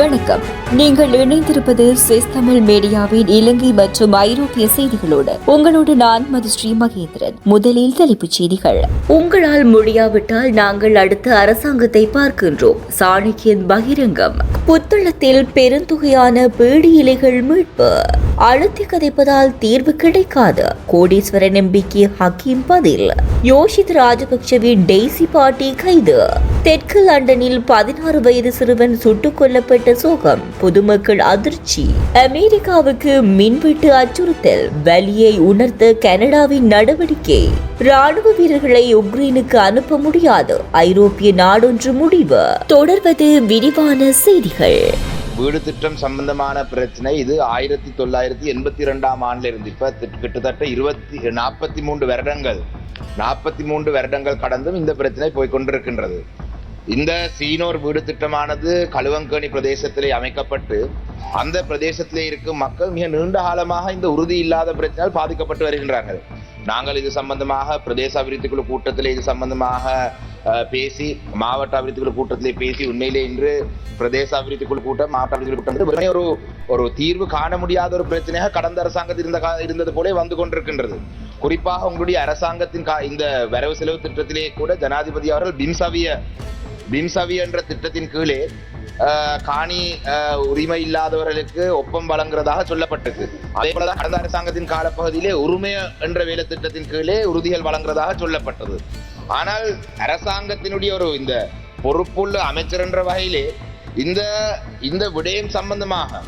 வணக்கம். நீங்கள் இணைந்திருப்பது சுவிஸ் தமிழ் மீடியாவின் இலங்கை மற்றும் ஐரோப்பிய செய்திகளோடு உங்களோடு நான் மதுஸ்ரீ மகேந்திரன். முதலில் தலைப்புச் செய்திகள். உங்களால் முடியாவிட்டால் நாங்கள் அடுத்த அரசாங்கத்தை பார்க்கின்றோம். சாணக்கியன் பகிரங்கம். புத்தளத்தில் பெருந்தொகையான பேடி இலைகள் மீட்பு. அழுத்தி கதைப்பதால் தீர்வு கிடைக்காது கோடீஸ்வரன் நம்பிக்கை ஹக்கீம் பதில். யோஷித் ராஜபக்சவின் டெய்சி பாட்டி கைது. தெற்கு லண்டனில் பதினாறு வயது சிறுவன் சுட்டுக் கொல்லப்பட்ட சோகம் பொதுமக்கள் அதிர்ச்சி. அமெரிக்காவுக்கு மின்வெட்டு அச்சுறுத்தல் வலியை உணர்த்த கனடாவின் நடவடிக்கை. ராணுவ வீரர்களை உக்ரைனுக்கு அனுப்ப முடியாது ஐரோப்பிய நாடொன்று முடிவு. தொடர்வது விரிவான செய்திகள். வீடு திட்டம் சம்பந்தமான பிரச்சனை. இது ஆயிரத்தி தொள்ளாயிரத்தி எண்பத்தி ரெண்டாம் ஆண்டுல இருந்து இப்ப கிட்டத்தட்ட இருபத்தி நாற்பத்தி மூன்று வருடங்கள். நாற்பத்தி மூன்று வருடங்கள் கடந்தும் இந்த பிரச்சனை போய் கொண்டிருக்கின்றது. இந்த சீனோர் வீடு திட்டமானது களுவங்கேணி பிரதேசத்திலே அமைக்கப்பட்டு அந்த பிரதேசத்திலே இருக்கும் மக்கள் மிக நீண்ட காலமாக இந்த உறுதி இல்லாத பிரச்சனையால் பாதிக்கப்பட்டு வருகின்றார்கள். நாங்கள் இது சம்பந்தமாக பிரதேச அபிவிருத்தி குழு கூட்டத்தில் இது சம்பந்தமாக பேசி மாவட்ட அபிவிருத்தி குழு கூட்டத்திலே பேசி உண்மையிலே இன்று பிரதேச அபிவிருத்தி குழு கூட்டம் மாவட்ட அபிவிருத்தி குழு கூட்டம் ஒரு ஒரு தீர்வு காண முடியாத ஒரு பிரச்சனையாக கடந்த அரசாங்கத்தில் இருந்த இருந்தது போலே வந்து கொண்டிருக்கின்றது. குறிப்பாக உங்களுடைய அரசாங்கத்தின் கா- இந்த வரவு செலவு திட்டத்திலே கூட ஜனாதிபதி அவர்கள் பிம்சவிய பிம்சவி என்ற திட்டத்தின் கீழே காணி அஹ், உரிமை இல்லாதவர்களுக்கு ஒப்பம் வழங்குறதாக சொல்லப்பட்டது அதே போலதான் கடந்த அரசாங்கத்தின் காலப்பகுதியிலே உரிமை என்ற வேலை திட்டத்தின் கீழே உறுதிகள் வழங்குறதாக சொல்லப்பட்டது. ஆனால் அரசாங்கத்தினுடைய ஒரு இந்த பொறுப்புள்ள அமைச்சர் என்ற வகையிலே இந்த இந்த விடயம் சம்பந்தமாக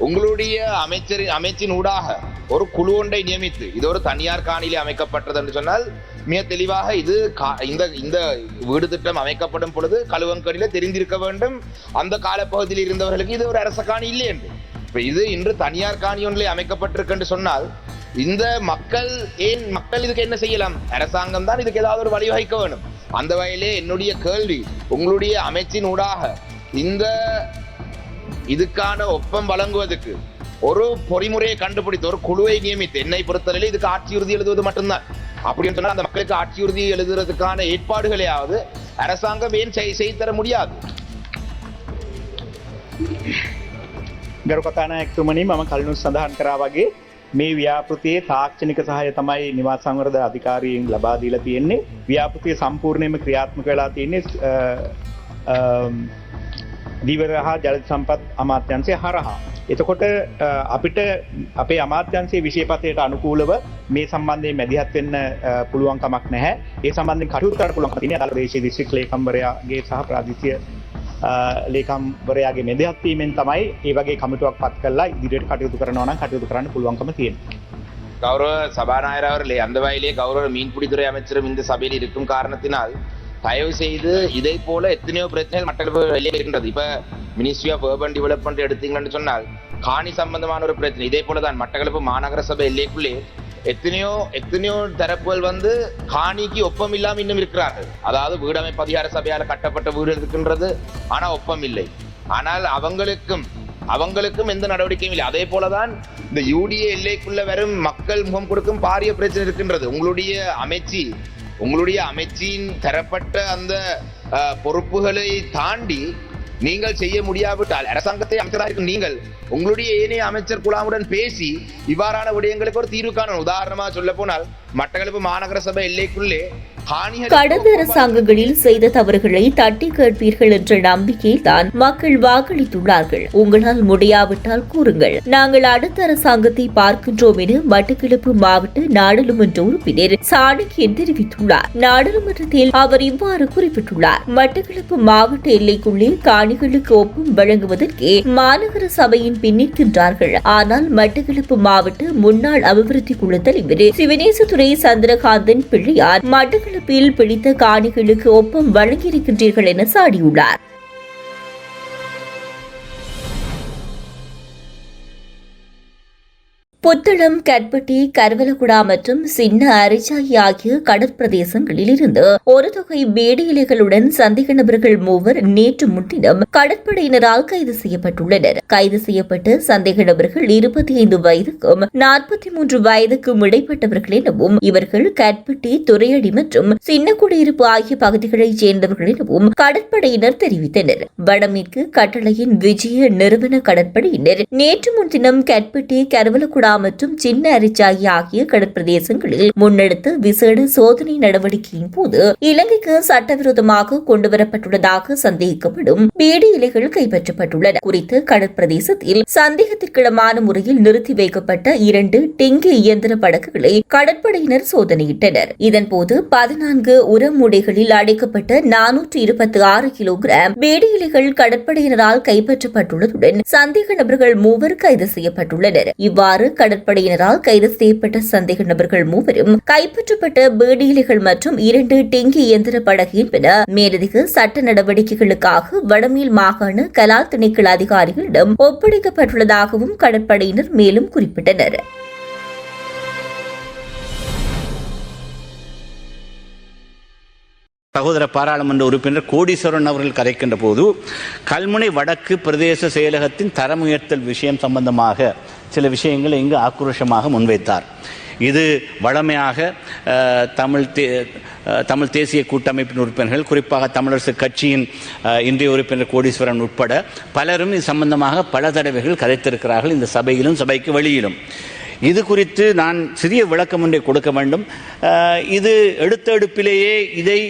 உங்களுடைய அமைச்சர் அமைச்சின் ஊடாக ஒரு குழு ஒன்றை நியமித்து இது ஒரு தனியார் காணியிலே அமைக்கப்பட்டது என்று சொன்னால் மிக தெளிவாக இது கா- இந்த இந்த வீடு திட்டம் அமைக்கப்படும் பொழுது கழுவங்கடியில தெரிந்திருக்க வேண்டும். அந்த காலப்பகுதியில் இருந்தவர்களுக்கு இது ஒரு அரச காணி இல்லை என்று. இப்போ இது இன்று தனியார் காணி ஒன்றிலே அமைக்கப்பட்டிருக்கு என்று சொன்னால் இந்த மக்கள் ஏன் மக்கள் இதுக்கு என்ன செய்யலாம்? அரசாங்கம் தான் இதுக்கு ஏதாவது ஒரு வழிவகைக்க வேணும் அந்த வகையிலே என்னுடைய கேள்வி உங்களுடைய அமைச்சின் ஊடாக இந்த இதுக்கான ஒப்பம் வழங்குவதற்கு ஒரு பொறிமுறையை கண்டுபிடித்து ஒரு குழுவை நியமித்து என்னை பொறுத்தவரையில் இதுக்கு ஆட்சி உறுதி எழுதுவது மட்டும்தான். அப்படின்னு சொன்னா அந்த மக்களுக்கு ஆட்சி உறுதி எழுதுறதுக்கான ஏற்பாடுகளையாவது அரசாங்கம் ஏன் செய்- செய்து தர முடியாது ගරු කතානායකතුමනි මම කලනු සඳහන් කරා වගේ මේ ව්‍යාපෘතියේ තාක්ෂණික සහය තමයි නිවාස සංවර්ධ අධිකාරියෙන් ලබා දීලා තියෙන්නේ ව්‍යාපෘතිය සම්පූර්ණයෙන්ම ක්‍රියාත්මක වෙලා තියෙන්නේ අ, අම්, දීවර හා ජල සම්පත් අමාත්‍යන්සය හරහා. එතකොට අ, අපිට අපේ අමාත්‍යන්සේ විශේපතයට අනුකූලව මේ සම්බන්ධය මැදිහත් වෙන්න අ, පුළුවන්කමක් නැහැ ඒ සම්බන්ධයෙන් කටයුතු කරන්න පුළුවන් තින අල දේශ දිස්ත්‍රික් ලේකම්වරයාගේ සහ ප්‍රාදේශීය අ, ලේකම්වරයාගේ මෙදහත්වීමෙන් තමයි ඒ වගේ කමිටුවක් පත් කරලා ඉදිරියට කටයුතු කරනවා නම් කටයුතු කරන්න පුළුවන්කම තියෙන. கௌரவ சபாநாயகர் அவர்களே அந்த வகையிலே கௌரவ மீன்பிடித்துறை அமைச்சரும் இந்த சபையில் இருக்கும் காரணத்தினால் தயவு செய்து இதை போல எத்தனையோ பிரச்சனைகள் மக்களுக்கு வெளியே இருக்கின்றது இப்ப மினிஸ்ட்ரி ஆஃப் urban டெவலப்மெண்ட் எடுத்தீங்கன்னு சொன்னால் காணி சம்பந்தமான ஒரு பிரச்சனை இதே போல தான் மட்டக்களப்பு மாநகர சபை எல்லைக்குள்ளே எத்தனையோ எத்தனையோ தரப்புகள் வந்து காணிக்கு ஒப்பம் இல்லாமல் இன்னும் இருக்கிறார்கள். அதாவது வீடமைப்பு அதிகார சபையால் கட்டப்பட்ட வீடு இருக்கின்றது ஆனா ஒப்பம் இல்லை ஆனால் அவங்களுக்கும் அவங்களுக்கும் எந்த நடவடிக்கையும் இல்லை. அதே போலதான் இந்த யூடிஏ எல்லைக்குள்ள வரும் மக்கள் முகம் கொடுக்கும் பாரிய பிரச்சனை இருக்கின்றது. உங்களுடைய அமைச்சி உங்களுடைய அமைச்சின் தரப்பட்ட அந்த பொறுப்புகளை தாண்டி நீங்கள் செய்ய முடியாவிட்டால் அரசாங்கத்தை அமைச்சராக இருக்கும் நீங்கள் உங்களுடைய ஏனைய அமைச்சர் குழாமுடன் பேசி இவ்வாறான விடயங்களுக்கு ஒரு தீர்வு காணணும். உதாரணமா சொல்ல போனால் மட்டக்களப்பு மாநகர சபை எல்லைக்குள்ளே கடந்த அரசாங்கங்களில் செய்த தவறுகளை தட்டி கேட்பீர்கள் என்ற நம்பிக்கையில் தான் மக்கள் வாக்களித்துள்ளார்கள் உங்களால் முடியாவிட்டால் கூறுங்கள் நாங்கள் அடுத்த அரசாங்கத்தை பார்க்கின்றோம் என மட்டக்கிழப்பு மாவட்ட நாடாளுமன்ற உறுப்பினர் சாணக்கியன் தெரிவித்துள்ளார் நாடாளுமன்றத்தில் அவர் இவ்வாறு குறிப்பிட்டுள்ளார் மட்டக்கிழப்பு மாவட்ட எல்லைக்குள்ளே காணிகளுக்கு ஒப்பம் வழங்குவதற்கே மாநகர சபையின் பின்னிற்கின்றார்கள் ஆனால் மட்டக்கிழப்பு மாவட்ட முன்னாள் அபிவிருத்தி குழு தலைவர் சிவனேசதுரை சந்திரகாந்தன் பிள்ளையார் மட்டக்களப்பில் பிடித்த காணிகளுக்கு ஒப்பம் வழங்கியிருக்கின்றீர்கள் என சாடியுள்ளார். புத்தளம் கட்பட்டி கருவலகுடா மற்றும் சின்ன அரிச்சாயி ஆகிய கடற்பிரதேசங்களில் இருந்து ஒரு தொகை வேடி இலைகளுடன் சந்தேக நபர்கள் மூவர் நேற்று முன்தினம் கடற்படையினரால் கைது செய்யப்பட்டுள்ளனர். கைது செய்யப்பட்ட சந்தேக நபர்கள் இருபத்தி ஐந்து வயதுக்கும் நாற்பத்தி மூன்று வயதுக்கும் இடைப்பட்டவர்கள் எனவும் இவர்கள் கட்பட்டி துறையடி மற்றும் சின்ன குடியிருப்பு ஆகிய பகுதிகளைச் சேர்ந்தவர்கள் எனவும் கடற்படையினர் தெரிவித்தனர். வடமேற்கு கட்டளையின் விஜய நிறுவன கடற்படையினர் நேற்று முன்தினம் கட்பட்டி கருவலகுடா மற்றும் சின்ன அரிச்சாகி ஆகிய கடற்பிரதேசங்களில் முன்னெடுத்து விசேட சோதனை நடவடிக்கையின் போது இலங்கைக்கு சட்டவிரோதமாக கொண்டுவரப்பட்டுள்ளதாக சந்தேகிக்கப்படும் பீடி இலைகள் கைப்பற்றப்பட்டுள்ளன. குறித்து கடற்பிரதேசத்தில் சந்தேகத்திற்கிடமான முறையில் நிறுத்தி வைக்கப்பட்ட இரண்டு டிங்கு இயந்திர படகுகளை கடற்படையினர் சோதனையிட்டனர். இதன்போது பதினான்கு உரமுடைகளில் அடைக்கப்பட்ட நானூற்று இருபத்தி ஆறு கிலோகிராம் பீடி இலைகள் கடற்படையினரால் கைப்பற்றப்பட்டுள்ளதுடன் சந்தேக நபர்கள் மூவர் கைது செய்யப்பட்டுள்ளனர். இவ்வாறு கடற்படையினரால் கைது செய்யப்பட்ட சந்தேக நபர்கள் மூவரும் கைப்பற்றப்பட்ட பேடியலைகள் மற்றும் இரண்டு டிங்கி இயந்திர படகின் என்பன மேலதிக சட்ட நடவடிக்கைகளுக்காக வடமேல் மாகாண கலால் திணைக்கள அதிகாரிகளிடம் ஒப்படைக்கப்பட்டுள்ளதாகவும் கடற்படையினர் மேலும் குறிப்பிட்டனர். சகோதர பாராளுமன்ற உறுப்பினர் கோடீஸ்வரன் அவர்கள் கதைக்கின்ற போது கல்முனை வடக்கு பிரதேச செயலகத்தின் தரம் உயர்த்தல் விஷயம் சம்பந்தமாக சில விஷயங்களை இங்கு ஆக்ரோஷமாக முன்வைத்தார். இது வழமையாக தமிழ் தே தமிழ் தேசிய கூட்டமைப்பின் உறுப்பினர்கள் குறிப்பாக தமிழரசு கட்சியின் இன்றைய உறுப்பினர் கோடீஸ்வரன் உட்பட பலரும் இது சம்பந்தமாக பல தடவைகள் கதைத்திருக்கிறார்கள் இந்த சபையிலும் சபைக்கு வெளியிலும். இது குறித்து நான் சிறிய விளக்கம் ஒன்றை கொடுக்க வேண்டும். இது எடுத்த எடுப்பிலேயே இதை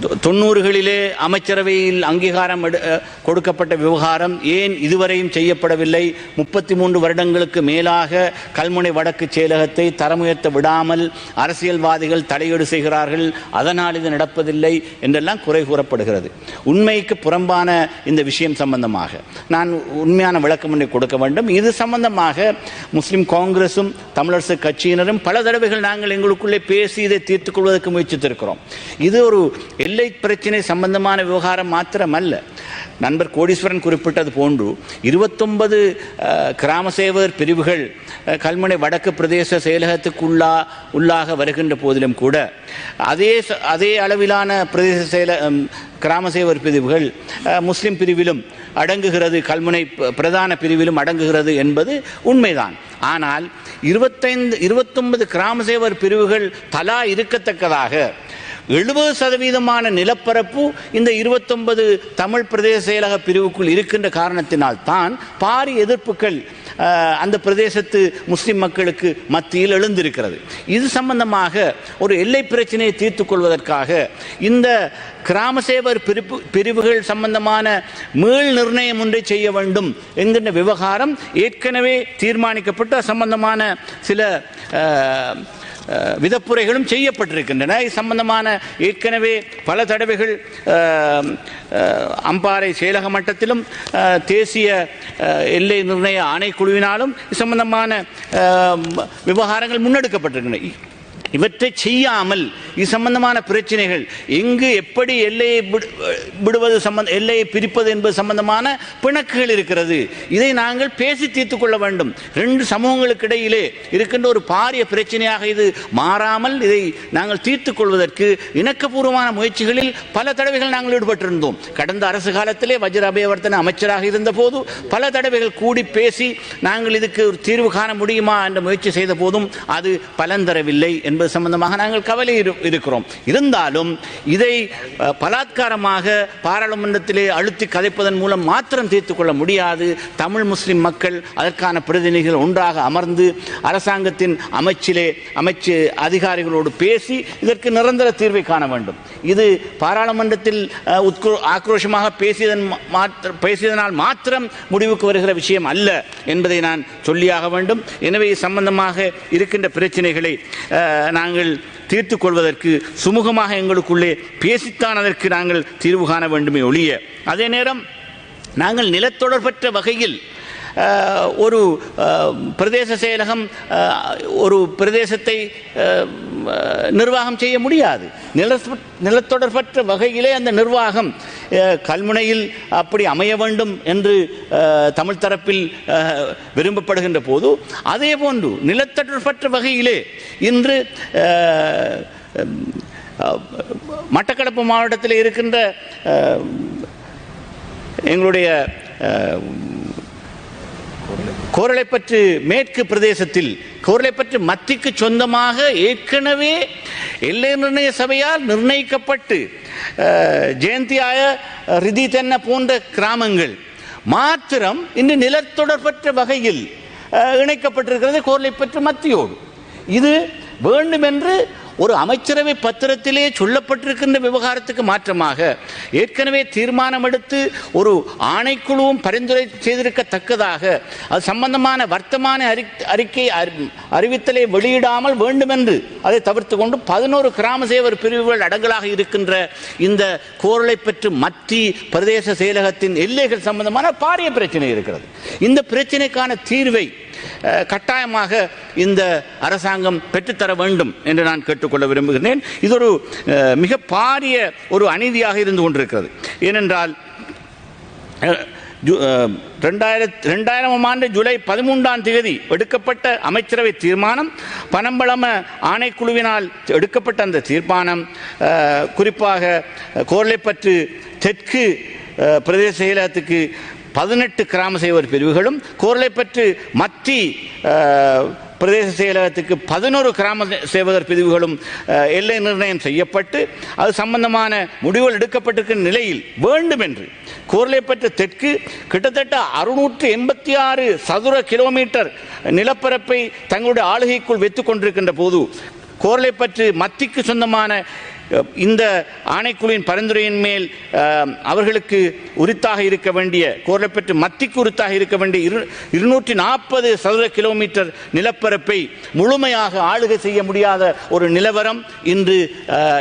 தொண்ணூறுகளிலே அமைச்சரவையில் அங்கீகாரம் எடு- கொடுக்கப்பட்ட விவகாரம் ஏன் இதுவரையும் செய்யப்படவில்லை? முப்பத்தி மூன்று வருடங்களுக்கு மேலாக கல்முனை வடக்கு செயலகத்தை தரமுயர்த்த விடாமல் அரசியல்வாதிகள் தலையீடு செய்கிறார்கள். அதனால் இது நடப்பதில்லை என்றெல்லாம் குறை கூறப்படுகிறது. உண்மைக்கு புறம்பான இந்த விஷயம் சம்பந்தமாக நான் உண்மையான விளக்கம் ஒன்றை கொடுக்க வேண்டும். இது சம்பந்தமாக முஸ்லிம் காங்கிரசும் தமிழரசு கட்சியினரும் பல தடவைகள் நாங்கள் எங்களுக்குள்ளே பேசி இதை தீர்த்துக் கொள்வதற்கு முயற்சித்திருக்கிறோம். இது ஒரு எல்லை பிரச்சினை சம்பந்தமான விவகாரம் மாத்திரமல்ல. நண்பர் கோடீஸ்வரன் குறிப்பிட்டது போன்று இருபத்தொன்பது கிராம சேவகர் பிரிவுகள் கல்முனை வடக்கு பிரதேச செயலகத்துக்குள்ளா உள்ளாக வருகின்ற போதிலும் கூட அதே அதே அளவிலான பிரதேச செயல கிராம சேவர் பிரிவுகள் முஸ்லிம் பிரிவிலும் அடங்குகிறது கல்முனை பிரதான பிரிவிலும் அடங்குகிறது என்பது உண்மைதான். ஆனால் இருபத்தைந்து இருபத்தொன்பது கிராம சேவர் பிரிவுகள் தலா இருக்கத்தக்கதாக எழுபது சதவீதமான நிலப்பரப்பு இந்த இருபத்தொன்பது தமிழ் பிரதேச செயலக பிரிவுக்குள் இருக்கின்ற காரணத்தினால் தான் பாரி எதிர்ப்புகள் அந்த பிரதேசத்து முஸ்லிம் மக்களுக்கு மத்தியில் எழுந்திருக்கிறது. இது சம்பந்தமாக ஒரு எல்லை பிரச்சனையை தீர்த்து கொள்வதற்காக இந்த கிராம சேவர் பிரிப்பு பிரிவுகள் சம்பந்தமான மீள் நிர்ணயம் ஒன்றை செய்ய வேண்டும் என்கின்ற விவகாரம் ஏற்கனவே தீர்மானிக்கப்பட்ட சம்பந்தமான சில விதப்புரைகளும் செய்யப்பட்டிருக்கின்றன. இது சம்பந்தமான ஏற்கனவே பல தடவைகள் அம்பாறை செயலக மட்டத்திலும் தேசிய எல்லை நிர்ணய ஆணைக்குழுவினாலும் இது சம்பந்தமான விவகாரங்கள் முன்னெடுக்கப்பட்டிருக்கின்றன. இவற்றை செய்யாமல் இது சம்பந்தமான பிரச்சனைகள். எங்கு எப்படி எல்லையை விடு- விடுவது சம்பந்த எல்லையை பிரிப்பது என்பது சம்பந்தமான பிணக்குகள் இருக்கிறது. இதை நாங்கள் பேசி தீர்த்து கொள்ள வேண்டும். ரெண்டு சமூகங்களுக்கு இடையிலே இருக்கின்ற ஒரு பாரிய பிரச்சனையாக இது மாறாமல் இதை நாங்கள் தீர்த்து கொள்வதற்கு இணக்கபூர்வமான முயற்சிகளில் பல தடவைகள் நாங்கள் ஈடுபட்டிருந்தோம். கடந்த அரசு காலத்திலே வஜ்ர அபயவர்த்தன அமைச்சராக இருந்தபோது பல தடவைகள் கூடி பேசி நாங்கள் இதுக்கு ஒரு தீர்வு காண முடியுமா என்ற முயற்சி செய்த போதும் அது பலன் தரவில்லை என்பது சம்பந்தமாக நாங்கள் கவலை இருக்கிறோம். இருந்தாலும் இதை பலாத்காரமாக பாராளுமன்றத்திலே அழுத்தி கதைப்பதன் மூலம் மாத்திரம் தீர்த்து கொள்ள முடியாது. தமிழ் முஸ்லிம் மக்கள் அதற்கான பிரதிநிதிகள் ஒன்றாக அமர்ந்து அரசாங்கத்தின் அமைச்சிலே அமைச்சு அதிகாரிகளோடு பேசி இதற்கு நிரந்தர தீர்வை காண வேண்டும். இது பாராளுமன்றத்தில் உத்கோ- ஆக்ரோஷமாக பேசியதன் மாத்திர பேசியதனால் மாத்திரம் முடிவுக்கு வருகிற விஷயம் அல்ல என்பதை நான் சொல்லியாக வேண்டும். எனவே இது சம்பந்தமாக இருக்கின்ற பிரச்சனைகளை நாங்கள் தீர்த்து கொள்வதற்கு சுமூகமாக எங்களுக்குள்ளே பேசித்தான் அதற்கு நாங்கள் தீர்வு காண வேண்டுமே ஒழிய அதே நேரம் நாங்கள் நிலத்தொடர்பற்ற வகையில் ஒரு பிரதேச செயலகம் ஒரு பிரதேசத்தை நிர்வாகம் செய்ய முடியாது. நில நிலத்தொடர்பற்ற வகையிலே அந்த நிர்வாகம் கல்முனையில் அப்படி அமைய வேண்டும் என்று தமிழ் தரப்பில் விரும்பப்படுகின்ற போது அதே போன்று நிலத்தொடர்பற்ற வகையிலே இன்று மட்டக்களப்பு மாவட்டத்தில் இருக்கின்ற எங்களுடைய கோரளைப்பற்று மேற்கு பிரதேசத்தில் கோரளைப்பற்று மத்திக்கு சொந்தமாக ஏற்கனவே எல்லை நிர்ணய சபையால் நிர்ணயிக்கப்பட்டு ஜெயந்தியாய ரிதி தென்ன போன்ற கிராமங்கள் மாத்திரம் இன்று நிலத்தொடர்பற்ற வகையில் இணைக்கப்பட்டிருக்கிறது கோரளைப்பற்று மத்தியோடு. இது வேண்டுமென்று ஒரு அமைச்சரவை பத்திரத்திலே சொல்லப்பட்டிருக்கின்ற விவகாரத்துக்கு மாற்றமாக ஏற்கனவே தீர்மானம் எடுத்து ஒரு ஆணைக்குழுவும் பரிந்துரை செய்திருக்கத்தக்கதாக அது சம்பந்தமான வர்த்தமான அறி அறிக்கை அறி- அறிவித்தலை வெளியிடாமல் வேண்டுமென்று அதை தவிர்த்து கொண்டு பதினோரு கிராம சேவர் பிரிவுகள் அடங்கலாக இருக்கின்ற இந்த கோரலை பெற்று மத்தி பிரதேச செயலகத்தின் எல்லைகள் சம்பந்தமான பாரிய பிரச்சனை இருக்கிறது. இந்த பிரச்சனைக்கான தீர்வை கட்டாயமாக இந்த அரசாங்கம் பெற்றுத்தர வேண்டும் என்று நான் கேட்டுக்கொள்ள விரும்புகிறேன் இது ஒரு மிக பாரிய ஒரு அநீதியாக இருந்து கொண்டிருக்கிறது. ஏனென்றால் அஹ், ரெண்டாயிரமாம் ஆண்டு ஜூலை பதிமூன்றாம் தேதி எடுக்கப்பட்ட அமைச்சரவை தீர்மானம் பனம்பழம ஆணைக்குழுவினால் எடுக்கப்பட்ட அந்த தீர்மானம் குறிப்பாக கோர்லைப்பற்று தெற்கு பிரதேச செயலகத்துக்கு பதினெட்டு கிராம சேவர் பிரிவுகளும் கோர்லைப்பற்று மத்தி பிரதேச செயலகத்துக்கு பதினோரு கிராம சேவகர் பிரிவுகளும் எல்லை நிர்ணயம் செய்யப்பட்டு அது சம்பந்தமான முடிவுகள் எடுக்கப்பட்டிருக்கிற நிலையில் வேண்டுமென்று கோர்லைப்பற்று தெற்கு கிட்டத்தட்ட அறுநூற்று எண்பத்தி ஆறு சதுர கிலோமீட்டர் நிலப்பரப்பை தங்களுடைய ஆளுகைக்குள் வைத்துக் கொண்டிருக்கின்ற போது கோர்லைப்பற்று மத்திக்கு சொந்தமான இந்த ஆணைக்குழுவின் பரிந்துரையின் மேல் அவர்களுக்கு உரித்தாக இருக்க வேண்டிய கோரப்பெற்று மத்திக்கு உரித்தாக இருக்க வேண்டிய இரு இருநூற்றி நாற்பது சதுர கிலோமீட்டர் நிலப்பரப்பை முழுமையாக ஆளுகை செய்ய முடியாத ஒரு நிலவரம் இன்று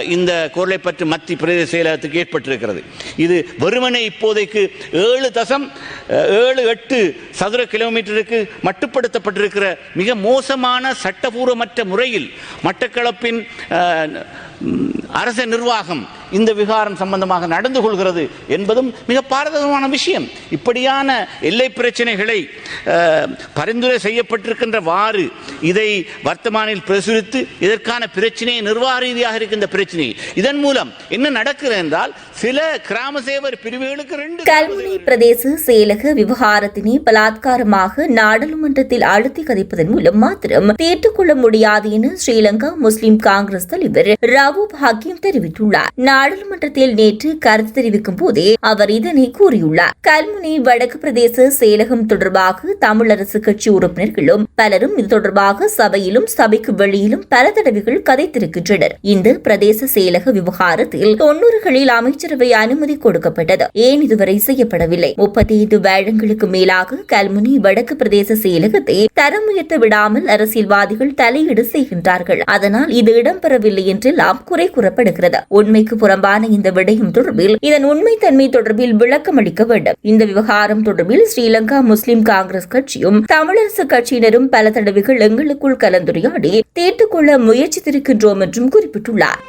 இந்த கோர்லைப்பற்று மத்தி பிரதேச செயலகத்துக்கு ஏற்பட்டிருக்கிறது. இது வெறுமனே இப்போதைக்கு ஏழு தசம் ஏழு எட்டு சதுர கிலோமீட்டருக்கு மட்டுப்படுத்தப்பட்டிருக்கிற மிக மோசமான சட்டபூர்வமற்ற முறையில் மட்டக்களப்பின் அரச நிர்வாகம். இந்த விகாரம் சம்பந்தமாக நடந்து கொள்கிறது என்பதும் மிக பாரதமான விஷயம். இப்படியான எல்லை பிரச்சனைகளை அஹ், பரிந்துரை செய்யப்பட்டிருக்கின்றவாறு இதை வர்த்தமானில் பிரசுரித்து இதற்கான பிரச்சனையை நிர்வாக ரீதியாக இருக்கின்ற பிரச்சனை. இதன் மூலம் என்ன நடக்கிறது என்றால் சில கிராம சேவர் பிரிவுகளுக்கு ரெண்டு கல்முனை பிரதேச செயலக விவகாரத்தினை பலாத்காரமாக நாடாளுமன்றத்தில் அழுத்தி கதைப்பதன் மூலம் மாத்திரம் தீர்த்துக் முடியாது என ஸ்ரீலங்கா முஸ்லிம் காங்கிரஸ் தலைவர் ரவூப் ஹக்கீம் தெரிவித்துள்ளார். நாடாளுமன்றத்தில் நேற்று கருத்து தெரிவிக்கும் போதே அவர் இதனை கூறியுள்ளார். கல்முனை வடக்கு பிரதேச செயலகம் தொடர்பாக தமிழரசு கட்சி உறுப்பினர்களும் பலரும் இது தொடர்பாக சபையிலும் சபைக்கு வெளியிலும் பல தடவைகள் கதைத்திருக்கின்றனர். இந்த பிரதேச செயலக விவகாரத்தில் தொன்னூறுகளில் அமைச்சரவை அனுமதி கொடுக்கப்பட்டது. ஏன் இதுவரை செய்யப்படவில்லை? முப்பத்தி ஐந்து வருடங்களுக்கு மேலாக கல்முனி வடக்கு பிரதேச செயலகத்தை தரம் உயர்த்த விடாமல் அரசியல்வாதிகள் தலையீடு செய்கின்றார்கள். அதனால் இது இடம்பெறவில்லை என்றெல்லாம் குறை கூறப்படுகிறது. உண்மைக்கு புறம்பான இந்த விடயம் தொடர்பில் இதன் உண்மைத்தன்மை தொடர்பில் விளக்கம் அளிக்க வேண்டும். இந்த விவகாரம் தொடர்பில் ஸ்ரீலங்கா முஸ்லிம் காங்கிரஸ் கட்சியும் தமிழரசு கட்சியினரும் பல தடவைகள் எங்களுக்குள் கலந்துரையாடி தீர்த்துக் கொள்ள முயற்சித்திருக்கின்றோம் என்றும் குறிப்பிட்டுள்ளார்.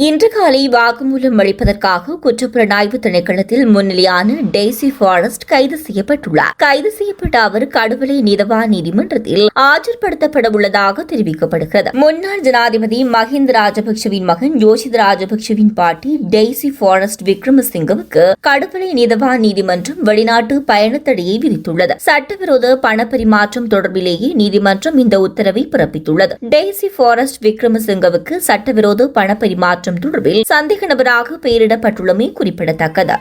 இன்று காலை வாக்குமூலம் அளிப்பதற்காக குற்றப்புலனாய்வு திணைக்களத்தில் முன்னிலையான டெய்சி ஃபாரஸ்ட் கைது செய்யப்பட்டுள்ளார். கைது செய்யப்பட்ட அவர் கடுவலை நீதவா நீதிமன்றத்தில் ஆஜர்படுத்தப்பட உள்ளதாக தெரிவிக்கப்படுகிறது. முன்னாள் ஜனாதிபதி மஹிந்த ராஜபக்சவின் மகன் யோசித் ராஜபக்சவின் பாட்டி டெய்சி ஃபாரஸ்ட் விக்ரமசிங்கவுக்கு கடுவலை நீதவான் நீதிமன்றம் வெளிநாட்டு பயணத்தடையை விதித்துள்ளது. சட்டவிரோத பணப்பரிமாற்றம் தொடர்பிலேயே நீதிமன்றம் இந்த உத்தரவை பிறப்பித்துள்ளது. டெய்சி ஃபாரஸ்ட் விக்ரமசிங்கவுக்கு சட்டவிரோத மாற்றம் தொடர்பில் சந்தேக நபராக பெயரிடப்பட்டுள்ளமை குறிப்பிடத்தக்கது.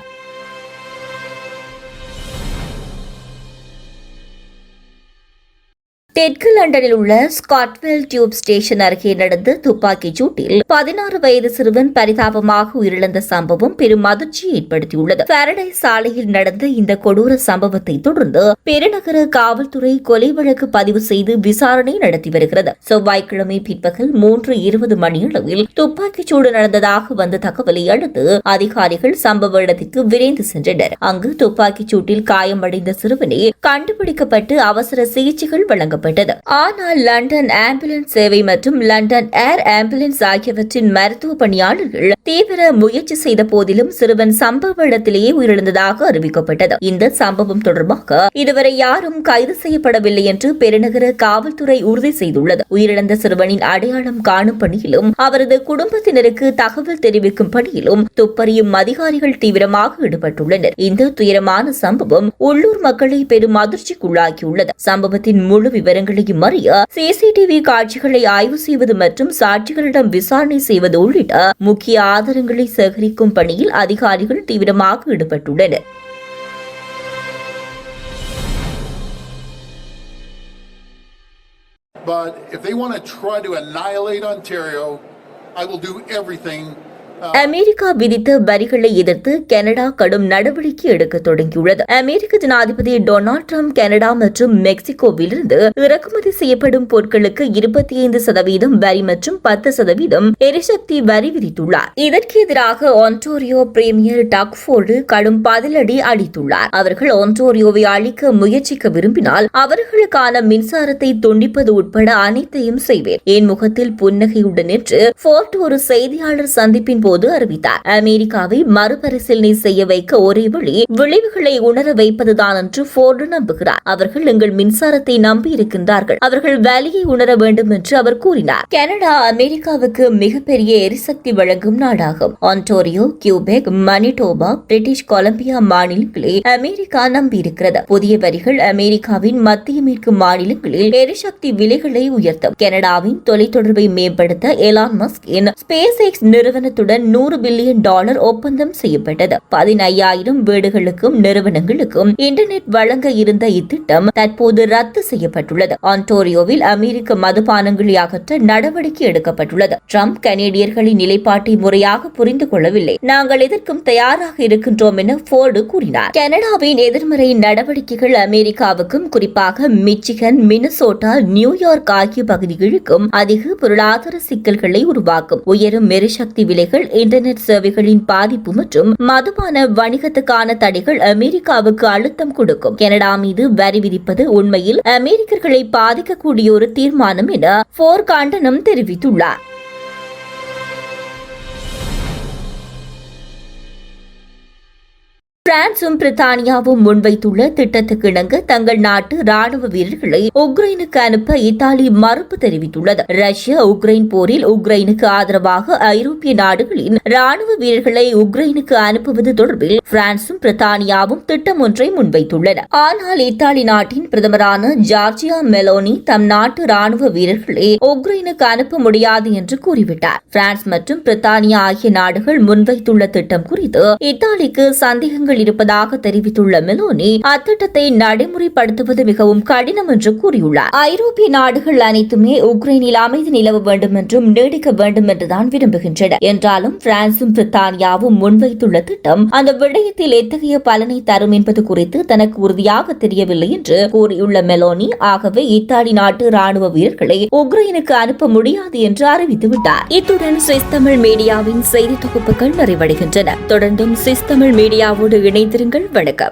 தெற்கு லண்டனில் உள்ள ஸ்காட்வெல் டியூப் ஸ்டேஷன் அருகே நடந்த துப்பாக்கிச் சூட்டில் பதினாறு வயது சிறுவன் பரிதாபமாக உயிரிழந்த சம்பவம் பெரும் அதிர்ச்சியை ஏற்படுத்தியுள்ளது. பாரடைஸ் சாலையில் நடந்த இந்த கொடூர சம்பவத்தை தொடர்ந்து பெருநகர காவல்துறை கொலை வழக்கு பதிவு செய்து விசாரணை நடத்தி வருகிறது. செவ்வாய்க்கிழமை பிற்பகல் மூன்று இருபது மணியளவில் துப்பாக்கிச் சூடு நடந்ததாக வந்த தகவலை அடுத்து அதிகாரிகள் சம்பவ இடத்திற்கு விரைந்து சென்றனர். அங்கு துப்பாக்கிச் சூட்டில் காயமடைந்த சிறுவனை கண்டுபிடிக்கப்பட்டு அவசர சிகிச்சைகள் வழங்கப்பட்டது ஆனால் லண்டன் ஆம்புலன்ஸ் சேவை மற்றும் லண்டன் ஏர் ஆம்புலன்ஸ் ஆகியவற்றின் மருத்துவ பணியாளர்கள் தீவிர முயற்சி செய்த போதிலும் சிறுவன் சம்பவ இடத்திலேயே உயிரிழந்ததாக அறிவிக்கப்பட்டது. இந்த சம்பவம் தொடர்பாக இதுவரை யாரும் கைது செய்யப்படவில்லை என்று பெருநகர காவல்துறை உறுதி செய்துள்ளது. உயிரிழந்த சிறுவனின் அடையாளம் காணும் பணியிலும் அவரது குடும்பத்தினருக்கு தகவல் தெரிவிக்கும் பணியிலும் துப்பறியும் அதிகாரிகள் தீவிரமாக ஈடுபட்டுள்ளனர். இந்த துயரமான சம்பவம் உள்ளூர் மக்களை பெரும் அதிர்ச்சிக்குள்ளாக்கியுள்ளது. சம்பவத்தின் முழு விவரம் விவரங்களையும் அறிய சிசிடிவி காட்சிகளை ஆய்வு செய்வது மற்றும் சாட்சிகளிடம் விசாரணை செய்வது உள்ளிட்ட முக்கிய ஆதாரங்களை சேகரிக்கும் பணியில் அதிகாரிகள் தீவிரமாக ஈடுபட்டுள்ளனர் But if they want to try to annihilate Ontario, I will do everything. America விதித்த வரிகளை எதிர்த்து கனடா கடும் நடவடிக்கை எடுக்க தொடங்கியுள்ளது. அமெரிக்க ஜனாதிபதி டொனால்ட் ட்ரம்ப் கனடா மற்றும் மெக்சிகோவிலிருந்து இறக்குமதி செய்யப்படும் பொருட்களுக்கு இருபத்தி ஐந்து சதவீதம் வரி மற்றும் பத்து சதவீதம் எரிசக்தி வரி விதித்துள்ளார். இதற்கு எதிராக ஒன்டோரியோ பிரீமியர் டக்ஃபோர்டு கடும் பதிலடி அளித்துள்ளார். அவர்கள் ஒன்டோரியோவை அழிக்க முயற்சிக்க விரும்பினால் அவர்களுக்கான மின்சாரத்தை துண்டிப்பது உட்பட அனைத்தையும் செய்வேன். என் முகத்தில் புன்னகையுடன் என்று ஃபோர்ட் ஒரு செய்தியாளர் சந்திப்பின் போது அறிவித்தார். அமெரிக்காவை மறுபரிசீலனை செய்ய வைக்க ஒரே வழி விளைவுகளை உணர வைப்பதுதான் என்று போர்டு நம்புகிறார். அவர்கள் எங்கள் மின்சாரத்தை நம்பி இருக்கின்றார்கள். அவர்கள் வேலையை உணர வேண்டும் என்று அவர் கூறினார். கனடா அமெரிக்காவுக்கு மிகப்பெரிய எரிசக்தி வழங்கும் நாடாகும். Ontario Quebec Manitoba British Columbia மாநிலங்களை அமெரிக்கா நம்பியிருக்கிறது. புதிய வரிகள் அமெரிக்காவின் மத்திய மேற்கு மாநிலங்களில் எரிசக்தி விலைகளை உயர்த்தும். கனடாவின் தொலைத்தொடர்பை மேம்படுத்த எலான் மஸ்க் ஸ்பேஸ் எக்ஸ் நிறுவனத்துடன் நூறு பில்லியன் டாலர் ஒப்பந்தம் செய்யப்பட்டது. பதினையாயிரம் வீடுகளுக்கும் நிறுவனங்களுக்கும் இன்டர்நெட் வழங்க இருந்த இத்திட்டம் தற்போது ரத்து செய்யப்பட்டுள்ளது. ஆன்டோரியோவில் அமெரிக்க மதுபானங்களை அகற்ற நடவடிக்கை எடுக்கப்பட்டுள்ளது. ட்ரம்ப் கனேடியர்களின் நிலைப்பாட்டை முறையாக புரிந்து கொள்ளவில்லை. நாங்கள் எதற்கும் தயாராக இருக்கின்றோம் என போர்டு கூறினார். கனடாவின் எதிர்மறை நடவடிக்கைகள் அமெரிக்காவுக்கும் குறிப்பாக மிச்சிகன் மினசோட்டா நியூயார்க் ஆகிய பகுதிகளுக்கும் அதிக பொருளாதார சிக்கல்களை உருவாக்கும். உயரும் எரிசக்தி விலைகள் இன்டர்நெட் சேவைகளின் பாதிப்பு மற்றும் மதுபான வணிகத்துக்கான தடைகள் அமெரிக்காவுக்கு அழுத்தம் கொடுக்கும். கனடா மீது வரி விதிப்பது உண்மையில் அமெரிக்கர்களை பாதிக்கக்கூடிய ஒரு தீர்மானம் என போர் கண்டனம் தெரிவித்துள்ளார். பிரான்சும் பிரித்தானியாவும் முன்வைத்துள்ள திட்டத்துக்கு இணங்க தங்கள் நாட்டு ராணுவ வீரர்களை உக்ரைனுக்கு அனுப்ப இத்தாலி மறுப்பு தெரிவித்துள்ளது. ரஷ்யா உக்ரைன் போரில் உக்ரைனுக்கு ஆதரவாக ஐரோப்பிய நாடுகளின் ராணுவ வீரர்களை உக்ரைனுக்கு அனுப்புவது தொடர்பில் பிரான்சும் பிரித்தானியாவும் திட்டம் ஒன்றை முன்வைத்துள்ளன. ஆனால் இத்தாலி நாட்டின் பிரதமரான ஜார்ஜியா மெலோனி தம் நாட்டு ராணுவ வீரர்களை உக்ரைனுக்கு அனுப்ப முடியாது என்று கூறிவிட்டார். பிரான்ஸ் மற்றும் பிரித்தானியா ஆகிய நாடுகள் முன்வைத்துள்ள திட்டம் குறித்து இத்தாலிக்கு சந்தேகங்கள் இருப்பதாக தெரிவித்துள்ள மெலோனி அத்திட்டத்தை நடைமுறைப்படுத்துவது மிகவும் கடினம் என்று கூறியுள்ளார். ஐரோப்பிய நாடுகள் அனைத்துமே உக்ரைனில் அமைதி நிலவ வேண்டும் என்றும் நீடிக்க வேண்டும் என்றுதான் விரும்புகின்றன. என்றாலும் பிரான்சும் பிரித்தானியாவும் முன்வைத்துள்ள திட்டம் அந்த விடயத்தில் எத்தகைய பலனை தரும் என்பது குறித்து தனக்கு உறுதியாக தெரியவில்லை என்று கூறியுள்ள மெலோனி ஆகவே இத்தாலி நாட்டு ராணுவ வீரர்களை உக்ரைனுக்கு அனுப்ப முடியாது என்று அறிவித்துவிட்டார் இத்துடன் சுவிஸ் தமிழ் மீடியாவின் செய்தி தொகுப்புகள் நிறைவடைகின்றன. தொடர்ந்தும் சுவிஸ் தமிழ் மீடியாவோடு இணைந்திருங்கள். வணக்கம்.